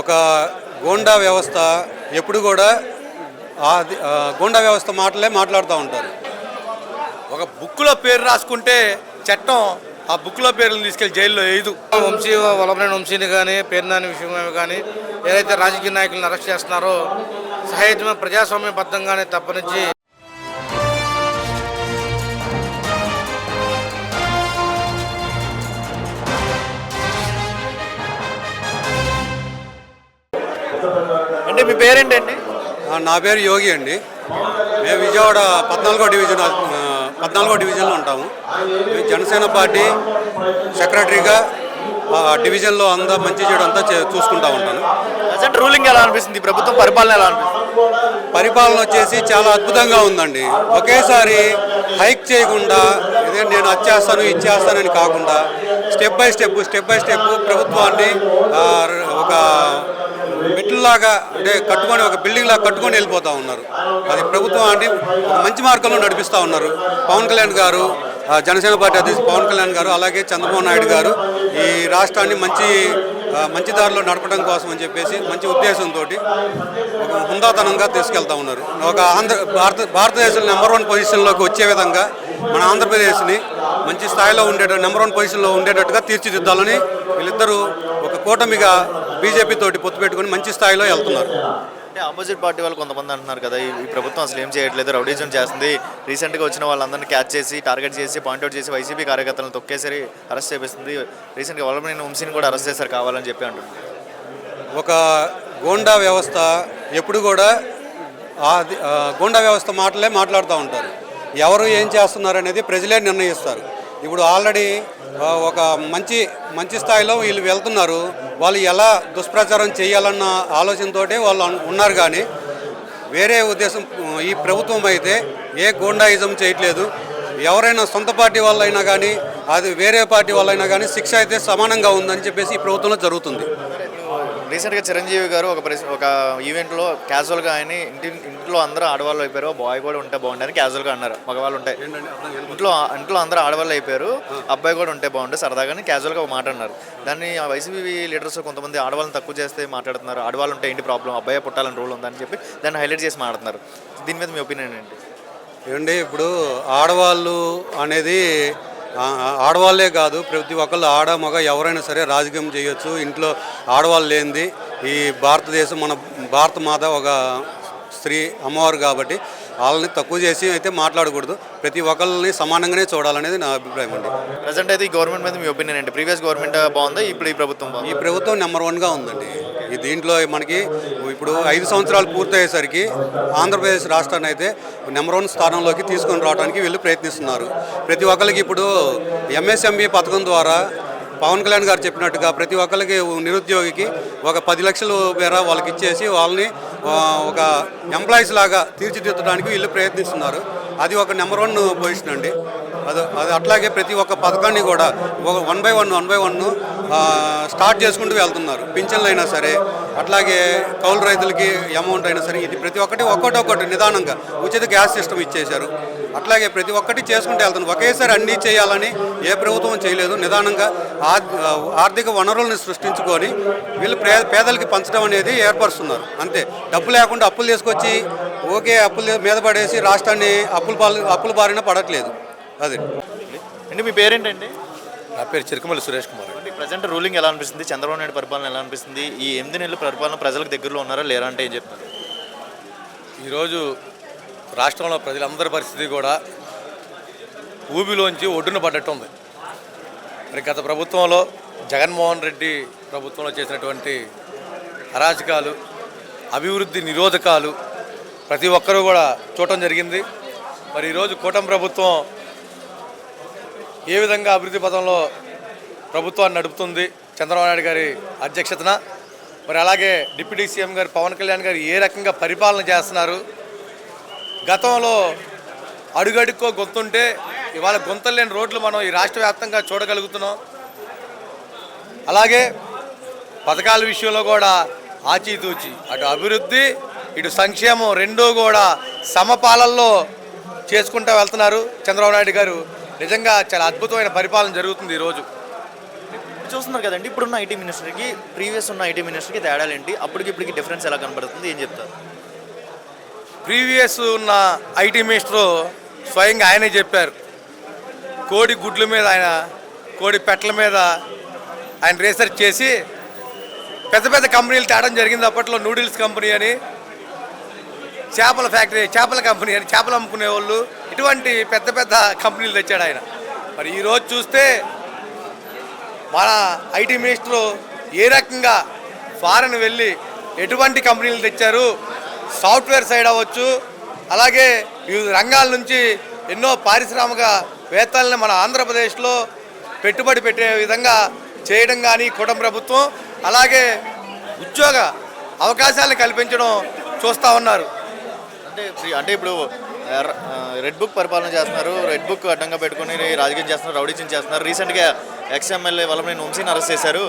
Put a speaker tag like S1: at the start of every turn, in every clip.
S1: ఒక గోండా వ్యవస్థ ఎప్పుడు కూడా గోండా వ్యవస్థ మాటలే మాట్లాడుతూ ఉంటారు.
S2: ఒక బుక్లో పేరు రాసుకుంటే చట్టం ఆ బుక్లో పేర్లు తీసుకెళ్ళి జైల్లో వేయదు.
S3: వంశీ వలభనేని వంశీని కానీ పేరునాని విషయమే కానీ ఏదైతే రాజకీయ నాయకులను అరెస్ట్ చేస్తున్నారో సహేతమైన ప్రజాస్వామ్యబద్ధంగానే తప్పనించి
S4: పేరేంటండి?
S1: నా పేరు యోగి అండి. మేము విజయవాడ పద్నాలుగో డివిజన్ పద్నాలుగో డివిజన్లో ఉంటాము. మేము జనసేన పార్టీ సెక్రటరీగా డివిజన్లో అంతా మంచి చెడు అంతా చూసుకుంటా ఉంటాను.
S4: ప్రజెంట్ రూలింగ్ ఎలా అనిపిస్తుంది? ప్రభుత్వం పరిపాలన ఎలా అనిపిస్తుంది?
S1: పరిపాలన వచ్చేసి చాలా అద్భుతంగా ఉందండి. ఒకేసారి హైక్ చేయకుండా ఇదే నేను అది చేస్తాను ఇది చేస్తానని కాకుండా step by step step by step ప్రభుత్వాన్ని లాగా అంటే కట్టుకొని ఒక బిల్డింగ్ లాగా కట్టుకొని వెళ్ళిపోతూ ఉన్నారు. అది ప్రభుత్వం అంటే మంచి మార్గంలో నడిపిస్తూ ఉన్నారు. పవన్ కళ్యాణ్ గారు జనసేన పార్టీ అధ్యక్షుడు పవన్ కళ్యాణ్ గారు అలాగే చంద్రబాబు నాయుడు గారు ఈ రాష్ట్రాన్ని మంచి మంచి దారిలో నడపడం కోసం అని చెప్పేసి మంచి ఉద్దేశంతో ఒక హుందాతనంగా తీసుకెళ్తా ఉన్నారు. ఒక ఆంధ్ర భారత భారతదేశంలో నెంబర్ వన్ పొజిషన్లోకి వచ్చే విధంగా మన ఆంధ్రప్రదేశ్ని మంచి స్థాయిలో ఉండేట నెంబర్ వన్ పొజిషన్లో ఉండేటట్టుగా తీర్చిదిద్దాలని వీళ్ళిద్దరూ ఒక కూటమిగా బీజేపీ తోటి పొత్తు పెట్టుకొని మంచి స్థాయిలో వెళ్తున్నారు.
S4: అంటే ఆపోజిట్ పార్టీ వాళ్ళు కొంతమంది అంటున్నారు కదా ఈ ప్రభుత్వం అసలు ఏం చేయట్లేదు రౌడీజం చేస్తుంది. రీసెంట్గా వచ్చిన వాళ్ళందరినీ క్యాచ్ చేసి టార్గెట్ చేసి పాయింట్అవుట్ చేసి వైసీపీ కార్యకర్తలను తొక్కేసరి అరెస్ట్ చేపిస్తుంది. రీసెంట్గా వల్లభనేని వంశీని కూడా అరెస్ట్ చేశారు కావాలని చెప్పి అంటున్నారు.
S1: ఒక గోండా వ్యవస్థ ఎప్పుడు కూడా గోండా వ్యవస్థ మాటలే మాట్లాడుతూ ఉంటారు. ఎవరు ఏం చేస్తున్నారు అనేది ప్రజలే నిర్ణయిస్తారు. ఇప్పుడు ఆల్రెడీ ఒక మంచి మంచి స్థాయిలో వీళ్ళు వెళ్తున్నారు. వాళ్ళు ఎలా దుష్ప్రచారం చేయాలన్న ఆలోచనతోటే వాళ్ళు ఉన్నారు కానీ వేరే ఉద్దేశం ఈ ప్రభుత్వం అయితే ఏ గోండాయిజం చేయట్లేదు. ఎవరైనా సొంత పార్టీ వాళ్ళైనా కానీ అది వేరే పార్టీ వాళ్ళైనా కానీ శిక్ష అయితే సమానంగా ఉందని చెప్పేసి ఈ ప్రభుత్వంలో జరుగుతుంది.
S4: రీసెంట్గా చిరంజీవి గారు ఒక ప్రెస్ ఒక ఈవెంట్లో క్యాజువల్గా ఆయన ఇంటి ఇంట్లో అందరూ ఆడవాళ్ళు అయిపోయారు. బాయ్ కూడా ఉంటే బాగుంటుంది క్యాజువల్గా అన్నారు. మగవాళ్ళు ఉంటాయి ఇంట్లో ఇంట్లో అందరూ ఆడవాళ్ళు అయిపోయారు. అబ్బాయి కూడా ఉంటే బాగుంటుంది సరదాగానే క్యాజువల్గా ఒక మాట అన్నారు. దాన్ని ఆ వైసీపీ లీడర్స్ కొంతమంది ఆడవాళ్ళని తక్కువ చేస్తే మాట్లాడుతున్నారు. ఆడవాళ్ళు ఉంటే ఏంటి ప్రాబ్లం అబ్బాయి పుట్టాలని రూల్ ఉందని చెప్పి దాన్ని హైలైట్ చేసి మాట్లాడుతున్నారు. దీని మీద మీ ఒపీనియన్ ఏంటి?
S1: ఏమండి ఇప్పుడు ఆడవాళ్ళు అనేది ఆడవాళ్ళే కాదు ప్రతి ఒక్కళ్ళు ఆడ మగ ఎవరైనా సరే రాజకీయం చేయొచ్చు. ఇంట్లో ఆడవాళ్ళు లేనిది ఈ భారతదేశం మన భారత మాత ఒక స్త్రీ అమ్మవారు కాబట్టి వాళ్ళని తక్కువ చేసి అయితే మాట్లాడకూడదు. ప్రతి ఒక్కళ్ళని సమానంగానే చూడాలనేది నా అభిప్రాయం అండి.
S4: ప్రజెంట్ అయితే ఈ గవర్నమెంట్ మీద మీ ఒపీనియన్ ఏంటి? ప్రీవియస్ గవర్నమెంట్ బాగుందా? ఇప్పుడు ఈ ప్రభుత్వం
S1: ఈ ప్రభుత్వం నెంబర్ వన్గా ఉందండి. ఈ దీంట్లో మనకి ఇప్పుడు ఐదు సంవత్సరాలు పూర్తయ్యేసరికి ఆంధ్రప్రదేశ్ రాష్ట్రాన్ని అయితే నెంబర్ వన్ స్థానంలోకి తీసుకొని రావడానికి వీళ్ళు ప్రయత్నిస్తున్నారు. ప్రతి ఒక్కరికి ఇప్పుడు ఎంఎస్ఎంఈ పథకం ద్వారా పవన్ కళ్యాణ్ గారు చెప్పినట్టుగా ప్రతి ఒక్కరికి నిరుద్యోగికి ఒక పది లక్షలు మేర వాళ్ళకి ఇచ్చేసి వాళ్ళని ఒక ఎంప్లాయీస్ లాగా తీర్చిదిద్దడానికి వీళ్ళు ప్రయత్నిస్తున్నారు. అది ఒక నెంబర్ వన్ పొజిషన్ అండి. అది అది అట్లాగే ప్రతి ఒక్క పథకాన్ని కూడా ఒక one by one one by one start చేసుకుంటూ వెళ్తున్నారు. పింఛన్లు అయినా సరే అట్లాగే కౌలు రైతులకి అమౌంట్ అయినా సరే ఇది ప్రతి ఒక్కటి ఒక్కటి ఒక్కటి నిదానంగా ఉచిత గ్యాస్ సిస్టమ్ ఇచ్చేశారు. అట్లాగే ప్రతి ఒక్కటి చేసుకుంటూ వెళ్తున్నారు. ఒకేసారి అన్నీ చేయాలని ఏ ప్రభుత్వం చేయలేదు. నిదానంగా ఆర్- ఆర్థిక వనరులను సృష్టించుకొని వీళ్ళు పేదలకి పంచడం అనేది ఏర్పరుస్తున్నారు. అంతే. డబ్బు లేకుండా అప్పులు తీసుకొచ్చి ఓకే అప్పులు మీద పడేసి రాష్ట్రాన్ని అప్పుల అప్పుల బారిన పడట్లేదు. అది.
S4: అంటే మీ పేరేంటండి?
S2: నా పేరు చిరుకమల్లి సురేష్ కుమార్
S4: అంటే ప్రజెంట్ రూలింగ్ ఎలా అనిపిస్తుంది? చంద్రబాబు నాయుడు పరిపాలన ఎలా అనిపిస్తుంది? ఈ ఎనిమిది నెలల పరిపాలన ప్రజలకు దగ్గరలో ఉన్నారా? లేరా అంటే ఏం చెప్తారు?
S2: ఈరోజు రాష్ట్రంలో ప్రజలందరి పరిస్థితి కూడా ఊబిలోంచి ఒడ్డున పడ్డట్టు ఉంది మరి గత ప్రభుత్వంలో జగన్మోహన్ రెడ్డి ప్రభుత్వంలో చేసినటువంటి అరాచకాలు అభివృద్ధి నిరోధకాలు ప్రతి ఒక్కరూ కూడా చూడటం జరిగింది. మరి ఈరోజు కూటమి ప్రభుత్వం ఏ విధంగా అభివృద్ధి పథంలో ప్రభుత్వాన్ని నడుపుతుంది చంద్రబాబు నాయుడు గారి అధ్యక్షతన? మరి అలాగే డిప్యూటీ సీఎం గారు పవన్ కళ్యాణ్ గారు ఏ రకంగా పరిపాలన చేస్తున్నారు? గతంలో అడుగడుక్కో గొంతుంటే ఇవాళ గొంతలు లేని రోడ్లు మనం ఈ రాష్ట్ర వ్యాప్తంగా చూడగలుగుతున్నాం. అలాగే పథకాల విషయంలో కూడా ఆచితూచి అటు అభివృద్ధి ఇటు సంక్షేమం రెండూ కూడా సమపాలల్లో చేసుకుంటూ వెళ్తున్నారు చంద్రబాబు నాయుడు గారు. నిజంగా చాలా అద్భుతమైన పరిపాలన జరుగుతుంది ఈరోజు
S4: చూస్తున్నారు కదండి ఇప్పుడున్న ఐటీ మినిస్టర్కి ప్రీవియస్ ఉన్న ఐటీ మినిస్టర్కి తేడాలు ఏంటి? అప్పటికి ఇప్పటికి డిఫరెన్స్ ఎలా కనబడుతుంది? ఏం చెప్తారు?
S2: ప్రీవియస్ ఉన్న ఐటీ మినిస్టరు స్వయంగా ఆయనే చెప్పారు. కోడి గుడ్ల మీద ఆయన కోడి పెట్టల మీద ఆయన రీసెర్చ్ చేసి పెద్ద పెద్ద కంపెనీలు తేడం జరిగింది అప్పట్లో నూడిల్స్ కంపెనీ అని చేపల ఫ్యాక్టరీ చేపల కంపెనీ అని చేపలు అమ్ముకునే వాళ్ళు ఇటువంటి పెద్ద పెద్ద కంపెనీలు తెచ్చాడు ఆయన. మరి ఈరోజు చూస్తే మన ఐటీ మినిస్టరు ఏ రకంగా ఫారెన్ వెళ్ళి ఎటువంటి కంపెనీలు తెచ్చారు సాఫ్ట్వేర్ సైడ్ అవ్వచ్చు అలాగే వివిధ రంగాల నుంచి ఎన్నో పారిశ్రామిక వేత్తల్ని మన ఆంధ్రప్రదేశ్లో పెట్టుబడి పెట్టే విధంగా చేయడం కానీ కుటుంబ ప్రభుత్వం అలాగే ఉద్యోగ అవకాశాలను కల్పించడం చూస్తూ ఉన్నారు.
S4: అంటే అంటే ఇప్పుడు రెడ్ బుక్ పరిపాలన చేస్తున్నారు. రెడ్ బుక్ అడ్డంగా పెట్టుకుని రాజకీయం చేస్తున్నారు రౌడీజం చేస్తున్నారు. రీసెంట్గా ఎక్స్ఎమ్మెల్యే వల్లభనేని వంశీని అరెస్ట్ చేశారు.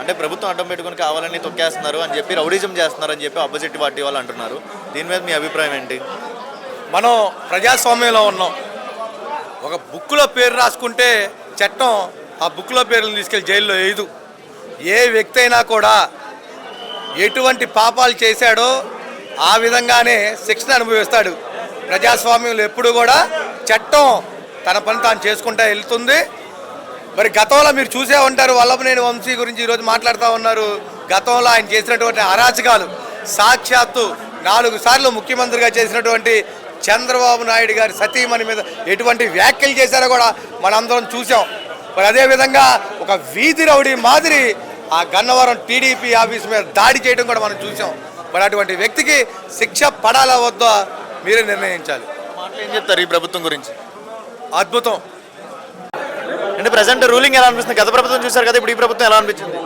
S4: అంటే ప్రభుత్వం అడ్డం పెట్టుకుని కావాలని తొక్కేస్తున్నారు అని చెప్పి రౌడీజం చేస్తున్నారు అని చెప్పి ఆపోజిట్ పార్టీ వాళ్ళు అంటున్నారు. దీని మీద మీ అభిప్రాయం ఏంటి?
S2: మనం ప్రజాస్వామ్యంలో ఉన్నాం. ఒక బుక్లో పేరు రాసుకుంటే చట్టం ఆ బుక్లో పేర్లను తీసుకెళ్ళి జైల్లో వేయదు. ఏ వ్యక్తి అయినా కూడా ఎటువంటి పాపాలు చేశాడో ఆ విధంగానే శిక్షణ అనుభవిస్తాడు. ప్రజాస్వామ్యంలో ఎప్పుడు కూడా చట్టం తన పని తాను చేసుకుంటా వెళ్తుంది. మరి గతంలో మీరు చూసే ఉంటారు వల్లభనేని వంశీ గురించి ఈరోజు మాట్లాడుతూ ఉన్నారు. గతంలో ఆయన చేసినటువంటి అరాచకాలు సాక్షాత్తు నాలుగు సార్లు ముఖ్యమంత్రిగా చేసినటువంటి చంద్రబాబు నాయుడు గారి సతీమణి మీద ఎటువంటి వ్యాఖ్యలు చేశారో కూడా మనందరం చూసాం మరి అదేవిధంగా ఒక వీధి రౌడీ మాదిరి ఆ గన్నవరం టీడీపీ ఆఫీస్ మీద దాడి చేయడం కూడా మనం చూసాం మరి అటువంటి వ్యక్తికి శిక్ష పడాలా వద్దా మీరే నిర్ణయించాలి.
S4: ఏం చెప్తారు ఈ ప్రభుత్వం గురించి?
S2: అద్భుతం.
S4: అంటే ప్రజెంట్ రూలింగ్ ఎలా అనిపిస్తుంది? గత ప్రభుత్వం చూశారు కదా ఇప్పుడు ఈ ప్రభుత్వం ఎలా అనిపించింది?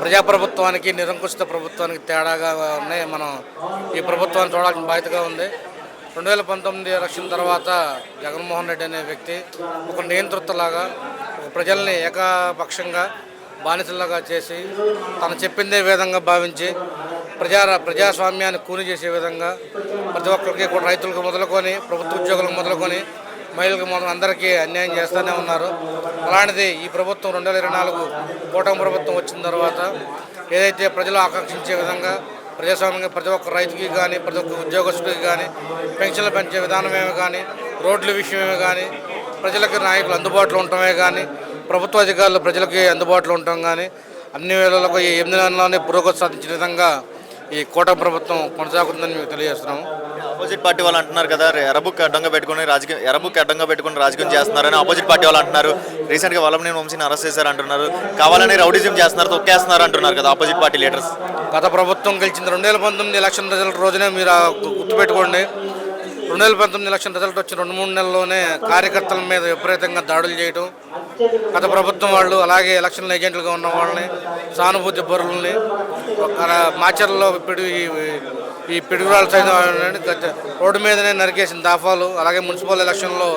S3: ప్రజాప్రభుత్వానికి నిరంకుశిత ప్రభుత్వానికి తేడాగా ఉన్నాయి. మనం ఈ ప్రభుత్వాన్ని చూడాల్సిన బాధ్యతగా ఉంది. రెండు వేల పంతొమ్మిది ఎలక్షన్ తర్వాత జగన్మోహన్ రెడ్డి అనే వ్యక్తి ఒక నియంతృత్వలాగా ఒక ప్రజల్ని ఏకపక్షంగా బానిసలాగా చేసి తను చెప్పిందే విధంగా భావించి ప్రజా ప్రజాస్వామ్యాన్ని కూని చేసే విధంగా ప్రతి ఒక్కరికి కూడా రైతులకు మొదలుకొని ప్రభుత్వ ఉద్యోగులకు మొదలుకొని మహిళలకు మొదలు అందరికీ అన్యాయం చేస్తూనే ఉన్నారు. అలాంటిది ఈ ప్రభుత్వం రెండు వేల ఇరవై నాలుగు కూటమి ప్రభుత్వం వచ్చిన తర్వాత ఏదైతే ప్రజలు ఆకాంక్షించే విధంగా ప్రజాస్వామ్యంగా ప్రతి ఒక్క రైతుకి కానీ ప్రతి ఒక్క ఉద్యోగస్తుడికి కానీ పెన్షన్లు పెంచే విధానమేమి కానీ రోడ్ల విషయమే కానీ ప్రజలకు నాయకులు అందుబాటులో ఉండటమే కానీ ప్రభుత్వ అధికారులు ప్రజలకి అందుబాటులో ఉండటం కానీ అన్ని వేళలకు ఈ ఎనిమిది నెలలోనే పురోగతి సాధించిన విధంగా ఈ కూటమి ప్రభుత్వం కొనసాగుతుందని మీకు తెలియజేస్తున్నాము.
S4: ఆపోజిట్ పార్టీ వాళ్ళు అంటున్నారు కదా ఎర్రబుక్ అడ్డంగా పెట్టుకుని రాజకీయం ఎర్రబుక్ అడ్డంగా పెట్టుకుని రాజకీయం చేస్తున్నారని ఆపోజిట్ పార్టీ వాళ్ళు అంటున్నారు. రీసెంట్గా వల్లభనేని వంశీని అరెస్ట్ చేశారు అంటున్నారు. కావాలని రౌడీజం చేస్తున్నారు తొక్కేస్తున్నారు అంటున్నారు కదా ఆపోజిట్ పార్టీ లీడర్స్.
S3: గత ప్రభుత్వం గెలిచింది రెండు వేల పంతొమ్మిది ఎలక్షన్ రిజల్ట్ రోజునే మీరు గుర్తుపెట్టుకోండి. రెండు వేల పంతొమ్మిది ఎలక్షన్ రిజల్ట్ వచ్చిన రెండు మూడు నెలల్లోనే కార్యకర్తల మీద విపరీతంగా దాడులు చేయడం గత ప్రభుత్వం వాళ్ళు అలాగే ఎలక్షన్ ఏజెంట్లుగా ఉన్న వాళ్ళని సానుభూతి పరులని మాచర్లలో పిడి ఈ- ఈ సైతం రోడ్డు మీదనే నరికేసిన దాఫాలు అలాగే మున్సిపల్ ఎలక్షన్లో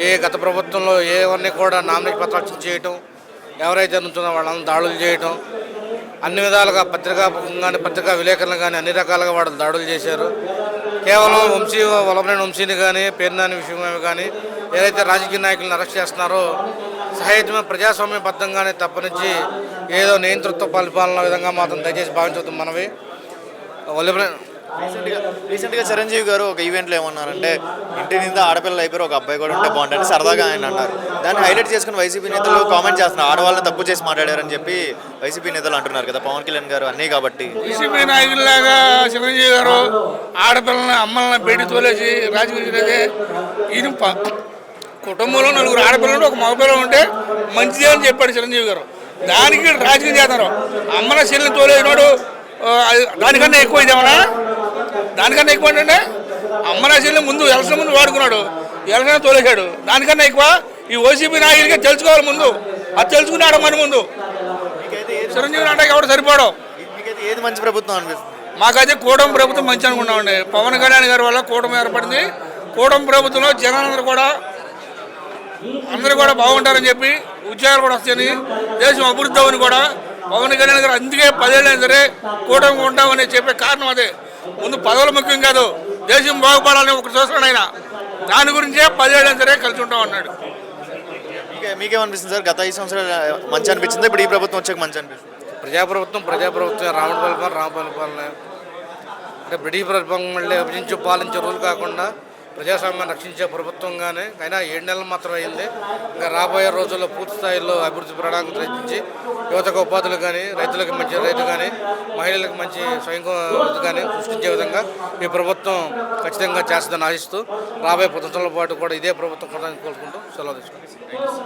S3: ఏ గత ప్రభుత్వంలో ఏవన్నీ కూడా నామినేషన్ పత్రాలు చేయటం ఎవరైతే నుంచున్నారో వాళ్ళని దాడులు చేయటం అన్ని విధాలుగా పత్రికా కానీ పత్రికా విలేకరులు కానీ అన్ని రకాలుగా వాళ్ళు దాడులు చేశారు. కేవలం వంశీ వలభనేని వంశీని కానీ పేరునాని విషయమే కానీ ఏదైతే రాజకీయ నాయకులను అరెస్ట్ చేస్తున్నారో సహేతమైన ప్రజాస్వామ్యబద్ధంగానే తప్పనించి ఏదో నియంతృత్వ పరిపాలన విధంగా మాత్రం దయచేసి భావించవద్దు మనవి.
S4: రీసెంట్గా రీసెంట్గా చిరంజీవి గారు ఒక ఈవెంట్లో ఏమన్నారంటే ఇంటి నిందా ఆడపిల్లలు అయిపోయి ఒక అబ్బాయి కూడా ఉంటే బాగుంటుంది సరదాగా ఆయన అన్నారు. దాన్ని హైలైట్ చేసుకుని వైసీపీ నేతలు కామెంట్ చేస్తున్నారు. ఆడవాళ్ళని తప్పు చేసి మాట్లాడారని చెప్పి వైసీపీ నేతలు అంటున్నారు కదా పవన్ కళ్యాణ్ గారు అన్నీ కాబట్టి.
S5: వైసీపీ నాయకుల్లాగా చిరంజీవి గారు ఆడపిల్లల్ని అమ్మల్ని పెట్టి తోలేసి రాజకీయ ప- కుటుంబంలో నలుగురు ఆడపిల్లలు ఒక మగపిల్లలు ఉంటే మంచిదే అని చెప్పాడు చిరంజీవి గారు. దానికి రాజకీయం చేస్తారు. అమ్మన చెల్లిని తోలేసినాడు అది- దానికన్నా ఎక్కువ ఇదేమన్నా దానికన్నా ఎక్కువ ఏంటంటే అమ్మన చెల్లి ముందు ఎలక్షన్ ముందు వాడుకున్నాడు. ఎలక్షన్ తోలేశాడు. దానికన్నా ఎక్కువ ఈ ఓసీపీ నాయకులకే తెలుసుకోవాలి ముందు. అది తెలుసుకున్నాడు మన ముందు. చిరంజీవి అంటే ఎవడు సరిపోవడం
S4: మీకైతే ఏది మంచి ప్రభుత్వం అనిపిస్తుంది?
S5: మాకైతే కూటమి ప్రభుత్వం మంచి అనుకున్నామండి పవన్ కళ్యాణ్ గారి వల్ల కూటమి ఏర్పడింది. కూటమి ప్రభుత్వంలో జనాలందరూ కూడా అందరూ కూడా బాగుంటారని చెప్పి ఉద్యోగాలు కూడా వస్తాయని దేశం అభివృద్ధి అవని కూడా పవన్ కళ్యాణ్ గారు అందుకే పదేళ్ళైనా సరే కూటమి ఉంటామని చెప్పే కారణం అదే. ముందు పదవులు ముఖ్యం కాదు దేశం బాగుపడాలని ఒక చూస్తున్నాడు ఆయన. దాని గురించే పదేళ్ళైనా సరే కలిసి ఉంటాం అన్నాడు.
S4: మీకే మీకేమనిపిస్తుంది సార్? గత ఐదు సంవత్సరాలు మంచి అనిపించింది? ఇప్పుడు ఈ ప్రభుత్వం వచ్చాక మంచి అనిపిస్తుంది.
S3: ప్రజాప్రభుత్వం ప్రజాప్రభుత్వం రాముడి పరిపాలన రామ పరిపాలన. అంటే బ్రిటిష్ ప్రభుత్వం మళ్ళీ విభజించి పాలించే రోజులు కాకుండా ప్రజాస్వామ్యాన్ని రక్షించే ప్రభుత్వంగానే అయినా ఏడు నెలలు మాత్రం అయింది. ఇంకా రాబోయే రోజుల్లో పూర్తి స్థాయిలో అభివృద్ధి ప్రణాళిక రచించి యువతకు ఉపాధులు కానీ రైతులకు మంచి రైతు కానీ మహిళలకు మంచి స్వయం కానీ సృష్టించే విధంగా ఈ ప్రభుత్వం ఖచ్చితంగా చేస్తుందని ఆశిస్తూ రాబోయే పద్ధతుల పాటు కూడా ఇదే ప్రభుత్వం కొనసాగించుకుంటూ సెలవు తీసుకుంటాం